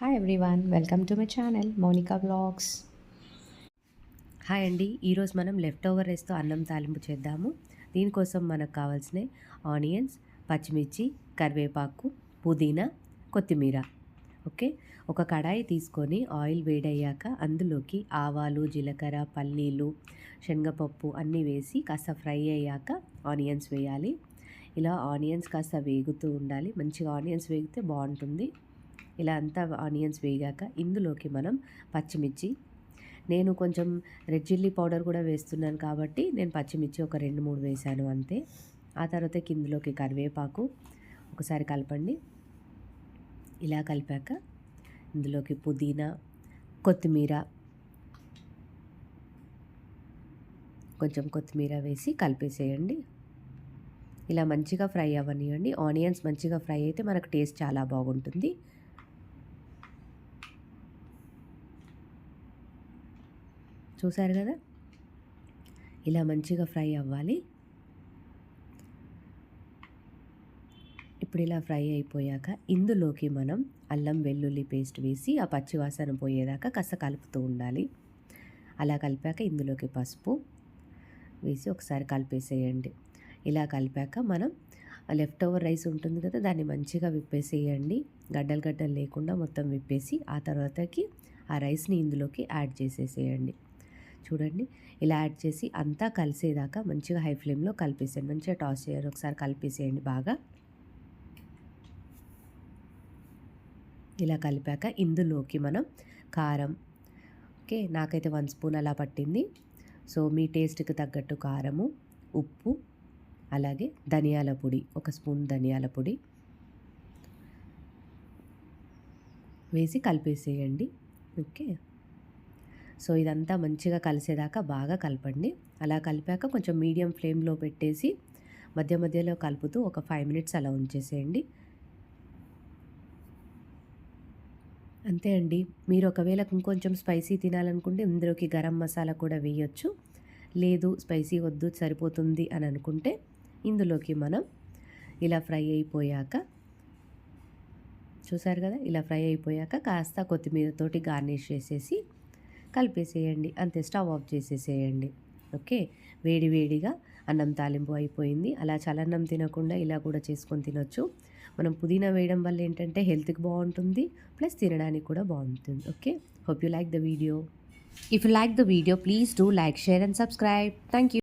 Hi everyone welcome to my channel Mounika blogs hi అండి ఈరోజు మనం లెఫ్ట్ ఓవర్ రైస్తో అన్నం తాలింపు చేద్దాము. దీనికోసం మనకు కావాల్సిన ఆనియన్స్ పచ్చిమిర్చి కరివేపాకు పుదీనా కొత్తిమీర. ఓకే? ఒక కడాయి తీసుకొని ఆయిల్ వేడయ్యాక అందులోకి ఆవాలు జీలకర్ర పల్లీలు శనగపప్పు అన్నీ వేసి కాస్త ఫ్రై అయ్యాక ఆనియన్స్ వేయాలి. ఇలా ఆనియన్స్ కాస్త వేగుతూ ఉండాలి. మంచిగా ఆనియన్స్ వేగితే బాగుంటుంది. ఇలా అంతా ఆనియన్స్ వేగాక ఇందులోకి మనం పచ్చిమిర్చి. నేను కొంచెం రెడ్ చిల్లీ పౌడర్ కూడా వేస్తున్నాను కాబట్టి నేను పచ్చిమిర్చి ఒక రెండు మూడు వేసాను అంతే. ఆ తర్వాత ఇందులోకి కరివేపాకు ఒకసారి కలపండి. ఇలా కలిపాక ఇందులోకి పుదీనా కొత్తిమీర కొంచెం కొత్తిమీర వేసి కలిపేసేయండి. ఇలా మంచిగా ఫ్రై అవ్వనివ్వండి ఆనియన్స్ మంచిగా ఫ్రై అయితే మనకు టేస్ట్ చాలా బాగుంటుంది. చూశారు కదా? ఇలా మంచిగా ఫ్రై అవ్వాలి. ఇప్పుడు ఇలా ఫ్రై అయిపోయాక ఇందులోకి మనం అల్లం వెల్లుల్లి పేస్ట్ వేసి ఆ పచ్చివాసన పోయేదాకా కస కలుపుతూ ఉండాలి. అలా కలిపాక ఇందులోకి పసుపు వేసి ఒకసారి కలిపేసేయండి. ఇలా కలిపాక మనం లెఫ్ట్ ఓవర్ రైస్ ఉంటుంది కదా దాన్ని మంచిగా విప్పేసేయండి. గడ్డలు గడ్డలు లేకుండా మొత్తం విప్పేసి ఆ తర్వాతకి ఆ రైస్ని ఇందులోకి యాడ్ చేసేసేయండి. చూడండి. ఇలా యాడ్ చేసి అంతా కలిసేదాకా మంచిగా హై ఫ్లేమ్లో కలిపేసేయండి. మంచిగా టాస్ చేయాలి ఒకసారి కలిపేసేయండి బాగా. ఇలా కలిపాక ఇందులోకి మనం కారం. ఓకే నాకైతే వన్ స్పూన్ అలా పట్టింది. సో మీ టేస్ట్కి తగ్గట్టు కారము ఉప్పు అలాగే ధనియాల పొడి ఒక స్పూన్ ధనియాల పొడి వేసి కలిపేసేయండి. ఓకే. సో ఇదంతా మంచిగా కలిసేదాకా బాగా కలపండి. అలా కలిపాక కొంచెం మీడియం ఫ్లేమ్లో పెట్టేసి మధ్య మధ్యలో కలుపుతూ ఒక ఫైవ్ మినిట్స్ అలా ఉంచేసేయండి. అంతే అండి. మీరు ఒకవేళ ఇంకొంచెం స్పైసీ తినాలనుకుంటే ఇందులోకి గరం మసాలా కూడా వేయొచ్చు. లేదు స్పైసీ వద్దు సరిపోతుంది అని అనుకుంటే ఇందులోకి మనం ఇలా ఫ్రై అయిపోయాక చూసారు కదా? ఇలా ఫ్రై అయిపోయాక కాస్త కొత్తిమీరతోటి గార్నిష్ చేసేసి కలిపేసేయండి. అంతే స్టవ్ ఆఫ్ చేసేసేయండి. ఓకే? వేడి వేడిగా అన్నం తాలింపు అయిపోయింది. అలా చలన్నం తినకుండా ఇలా కూడా చేసుకొని తినొచ్చు. మనం పుదీనా వేయడం వల్ల ఏంటంటే హెల్త్కి బాగుంటుంది. ప్లస్ తినడానికి కూడా బాగుంటుంది. Okay? Hope you like the video. If you like the video please do like share and subscribe. Thank you